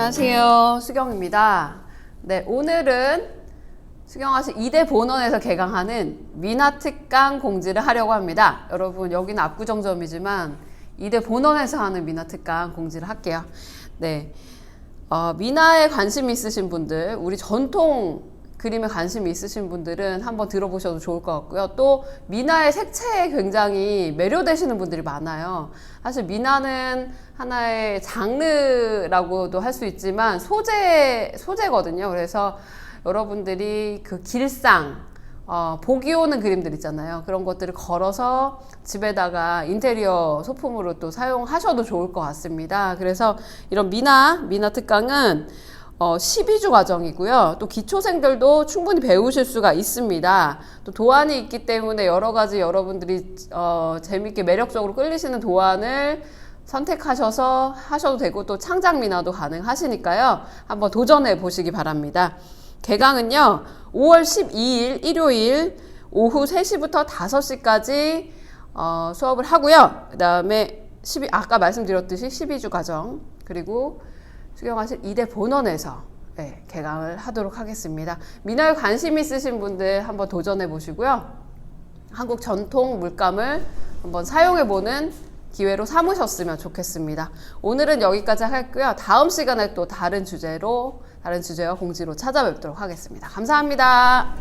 안녕하세요. 수경입니다. 네, 오늘은 수경아씨 2대 본원에서 개강하는 미나특강 공지를 하려고 합니다. 여러분, 여기는 압구정점이지만 2대 본원에서 하는 미나특강 공지를 할게요. 네. 어, 미나에 관심 있으신 분들, 우리 전통 그림에 관심이 있으신 분들은 한번 들어보셔도 좋을 것 같고요. 또 미나의 색채에 굉장히 매료되시는 분들이 많아요. 사실 미나는 하나의 장르라고도 할 수 있지만 소재 소재거든요. 그래서 여러분들이 그 길상 어, 보기 오는 그림들 있잖아요. 그런 것들을 걸어서 집에다가 인테리어 소품으로 또 사용하셔도 좋을 것 같습니다. 그래서 이런 미나, 미나 특강은 어, 12주 과정이고요. 또 기초생들도 충분히 배우실 수가 있습니다. 또 도안이 있기 때문에 여러 가지 여러분들이 어, 재밌게 매력적으로 끌리시는 도안을 선택하셔서 하셔도 되고 또 창작 미나도 가능하시니까요. 한번 도전해 보시기 바랍니다. 개강은요, 5월 12일 일요일 오후 3시부터 5시까지 어, 수업을 하고요. 그 다음에 12, 아까 말씀드렸듯이 12주 과정, 그리고 수경하실 2대 본원에서 네, 개강을 하도록 하겠습니다. 미나에 관심 있으신 분들 한번 도전해 보시고요. 한국 전통 물감을 한번 사용해 보는 기회로 삼으셨으면 좋겠습니다. 오늘은 여기까지 하겠고요. 다음 시간에 또 다른 주제로, 다른 주제와 공지로 찾아뵙도록 하겠습니다. 감사합니다.